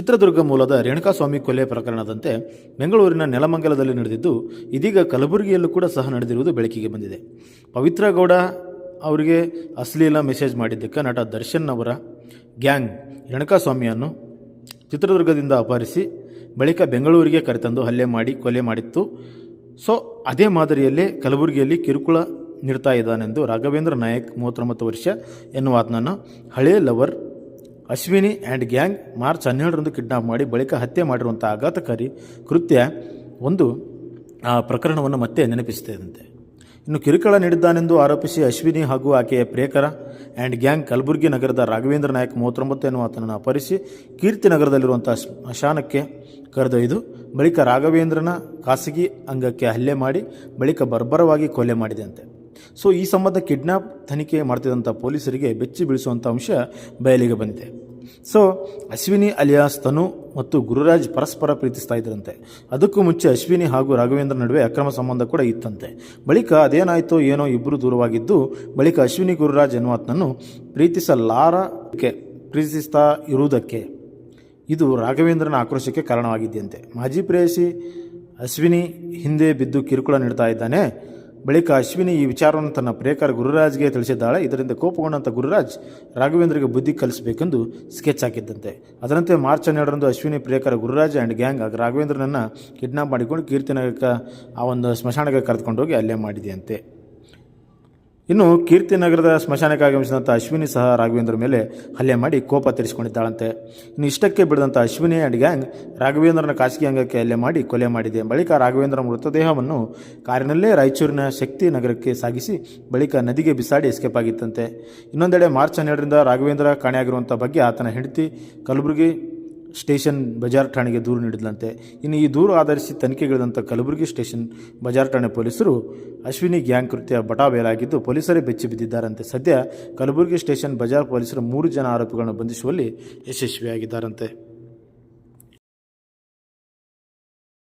ಚಿತ್ರದುರ್ಗ ಮೂಲದ ರೇಣುಕಾಸ್ವಾಮಿ ಕೊಲೆ ಪ್ರಕರಣದಂತೆ ಬೆಂಗಳೂರಿನ ನೆಲಮಂಗಲದಲ್ಲಿ ನಡೆದಿದ್ದು, ಇದೀಗ ಕಲಬುರಗಿಯಲ್ಲೂ ಕೂಡ ಸಹ ನಡೆದಿರುವುದು ಬೆಳಕಿಗೆ ಬಂದಿದೆ. ಪವಿತ್ರ ಗೌಡ ಅವರಿಗೆ ಅಶ್ಲೀಲ ಮೆಸೇಜ್ ಮಾಡಿದ್ದಕ್ಕೆ ನಟ ದರ್ಶನ್ ಅವರ ಗ್ಯಾಂಗ್ ರೇಣುಕಾಸ್ವಾಮಿಯನ್ನು ಚಿತ್ರದುರ್ಗದಿಂದ ಅಪಹರಿಸಿ, ಬಳಿಕ ಬೆಂಗಳೂರಿಗೆ ಕರೆತಂದು ಹಲ್ಲೆ ಮಾಡಿ ಕೊಲೆ ಮಾಡಿತ್ತು. ಸೊ, ಅದೇ ಮಾದರಿಯಲ್ಲೇ ಕಲಬುರಗಿಯಲ್ಲಿ ಕಿರುಕುಳ ನೀಡ್ತಾ ಇದ್ದಾನೆಂದು ರಾಘವೇಂದ್ರ ನಾಯಕ್ ಮೂವತ್ತೊಂಬತ್ತು ವರ್ಷ ಎನ್ನುವ ಆತನನ್ನು ಹಳೇ lover Ashwini and gang March ಹನ್ನೆರಡರಂದು ಕಿಡ್ನಾಪ್ ಮಾಡಿ ಬಳಿಕ ಹತ್ಯೆ ಮಾಡಿರುವಂಥ ಆಘಾತಕಾರಿ ಕೃತ್ಯ ಒಂದು, ಆ ಪ್ರಕರಣವನ್ನು ಮತ್ತೆ ನೆನಪಿಸುತ್ತಿದಂತೆ ಇನ್ನು ಕಿರುಕುಳ ನೀಡಿದ್ದಾನೆಂದು ಆರೋಪಿಸಿ ಅಶ್ವಿನಿ ಹಾಗೂ ಆಕೆಯ ಪ್ರೇಕರ ಆ್ಯಂಡ್ ಗ್ಯಾಂಗ್ ಕಲಬುರಗಿ ನಗರದ ರಾಘವೇಂದ್ರ ನಾಯಕ್ ಮೂವತ್ತೊಂಬತ್ತು ಎನ್ನುವ ಆತನನ್ನು ಅಪಹರಿಸಿ ಕೀರ್ತಿನಗರದಲ್ಲಿರುವಂಥ ಸ್ಮಶಾನಕ್ಕೆ ಕರೆದೊಯ್ದು ಬಳಿಕ ರಾಘವೇಂದ್ರನ ಖಾಸಗಿ ಅಂಗಕ್ಕೆ ಹಲ್ಲೆ ಮಾಡಿ ಬಳಿಕ ಬರ್ಬರವಾಗಿ ಕೊಲೆ ಮಾಡಿದೆಯಂತೆ ಸೊ ಈ ಸಂಬಂಧ ಕಿಡ್ನಾಪ್ ತನಿಖೆ ಮಾಡ್ತಿದ್ದಂಥ ಪೊಲೀಸರಿಗೆ ಬೆಚ್ಚಿ ಬೀಳಿಸುವಂಥ ಅಂಶ ಬಯಲಿಗೆ ಬಂದಿದೆ. ಸೊ ಅಶ್ವಿನಿ ಅಲಿಯಾಸ್ ತನು ಮತ್ತು ಗುರುರಾಜ್ ಪರಸ್ಪರ ಪ್ರೀತಿಸ್ತಾ ಇದ್ದರಂತೆ. ಅದಕ್ಕೂ ಮುಂಚೆ ಅಶ್ವಿನಿ ಹಾಗೂ ರಾಘವೇಂದ್ರ ನಡುವೆ ಅಕ್ರಮ ಸಂಬಂಧ ಕೂಡ ಇತ್ತಂತೆ. ಬಳಿಕ ಅದೇನಾಯಿತೋ ಏನೋ ಇಬ್ಬರು ದೂರವಾಗಿದ್ದು, ಬಳಿಕ ಅಶ್ವಿನಿ ಗುರುರಾಜ್ ಎನ್ನುವಾತನನ್ನು ಪ್ರೀತಿಸಲಾರಕ್ಕೆ ಪ್ರೀತಿಸ್ತಾ ಇರುವುದಕ್ಕೆ ಇದು ರಾಘವೇಂದ್ರನ ಆಕ್ರೋಶಕ್ಕೆ ಕಾರಣವಾಗಿದೆಯಂತೆ. ಮಾಜಿ ಪ್ರೇಯಸಿ ಅಶ್ವಿನಿ ಹಿಂದೆ ಬಿದ್ದು ಕಿರುಕುಳ ನೀಡ್ತಾ ಇದ್ದಾನೆ. ಬಳಿಕ ಅಶ್ವಿನಿ ಈ ವಿಚಾರವನ್ನು ತನ್ನ ಪ್ರಿಯಕರ ಗುರುರಾಜ್ಗೆ ತಿಳಿಸಿದ್ದಾಳೆ. ಇದರಿಂದ ಕೋಪಗೊಂಡಂಥ ಗುರುರಾಜ್ ರಾಘವೇಂದ್ರಗೆ ಬುದ್ಧಿ ಕಲಿಸಬೇಕೆಂದು ಸ್ಕೆಚ್ ಹಾಕಿದ್ದಂತೆ. ಅದರಂತೆ ಮಾರ್ಚ್ ಹನ್ನೆರಡರಂದು ಅಶ್ವಿನಿ ಪ್ರಿಯಕರ ಗುರುರಾಜ್ ಆ್ಯಂಡ್ ಗ್ಯಾಂಗ್ ರಾಘವೇಂದ್ರನನ್ನು ಕಿಡ್ನಾಪ್ ಮಾಡಿಕೊಂಡು ಕೀರ್ತಿನಗರಕ್ಕೆ ಆ ಒಂದು ಸ್ಮಶಾನಕ್ಕೆ ಕರೆದುಕೊಂಡು ಹೋಗಿ ಅಲ್ಲೇ ಮಾಡಿದೆಯಂತೆ. ಇನ್ನು ಕೀರ್ತಿನಗರದ ಸ್ಮಶಾನಕ್ಕೆ ಆಗಮಿಸಿದಂಥ ಅಶ್ವಿನಿ ಸಹ ರಾಘವೇಂದ್ರ ಮೇಲೆ ಹಲ್ಲೆ ಮಾಡಿ ಕೋಪ ತೀರಿಸಿಕೊಂಡಿದ್ದಾಳಂತೆ. ಇನ್ನು ಇಷ್ಟಕ್ಕೆ ಬಿಡದಂಥ ಅಶ್ವಿನಿ ಆ್ಯಂಡ್ ಗ್ಯಾಂಗ್ ರಾಘವೇಂದ್ರನ ಖಾಸಗಿ ಅಂಗಕ್ಕೆ ಹಲ್ಲೆ ಮಾಡಿ ಕೊಲೆ ಮಾಡಿದೆ. ಬಳಿಕ ರಾಘವೇಂದ್ರ ಮೃತದೇಹವನ್ನು ಕಾರಿನಲ್ಲೇ ರಾಯಚೂರಿನ ಶಕ್ತಿ ನಗರಕ್ಕೆ ಸಾಗಿಸಿ ಬಳಿಕ ನದಿಗೆ ಬಿಸಾಡಿ ಎಸ್ಕೇಪ್ ಆಗಿತ್ತಂತೆ. ಇನ್ನೊಂದೆಡೆ ಮಾರ್ಚ್ ಹನ್ನೆರಡರಿಂದ ರಾಘವೇಂದ್ರ ಕಾಣೆಯಾಗಿರುವಂಥ ಬಗ್ಗೆ ಆತನ ಹೆಂಡತಿ ಕಲಬುರಗಿ ಸ್ಟೇಷನ್ ಬಜಾರ್ ಠಾಣೆಗೆ ದೂರು ನೀಡಿದ್ಲಂತೆ ಇನ್ನು ಈ ದೂರು ಆಧರಿಸಿ ತನಿಖೆಗಿಳಿದಂಥ ಕಲಬುರಗಿ ಸ್ಟೇಷನ್ ಬಜಾರ್ ಠಾಣೆ ಪೊಲೀಸರು ಅಶ್ವಿನಿ ಗ್ಯಾಂಗ್ ಕೃತ್ಯ ಬಟಾ ಬೇಲಾಗಿದ್ದು ಪೊಲೀಸರೇ ಬೆಚ್ಚಿ ಬಿದ್ದಿದ್ದಾರಂತೆ. ಸದ್ಯ ಕಲಬುರಗಿ ಸ್ಟೇಷನ್ ಬಜಾರ್ ಪೊಲೀಸರು ಮೂರು ಜನ ಆರೋಪಿಗಳನ್ನು ಬಂಧಿಸುವಲ್ಲಿ ಯಶಸ್ವಿಯಾಗಿದ್ದಾರಂತೆ.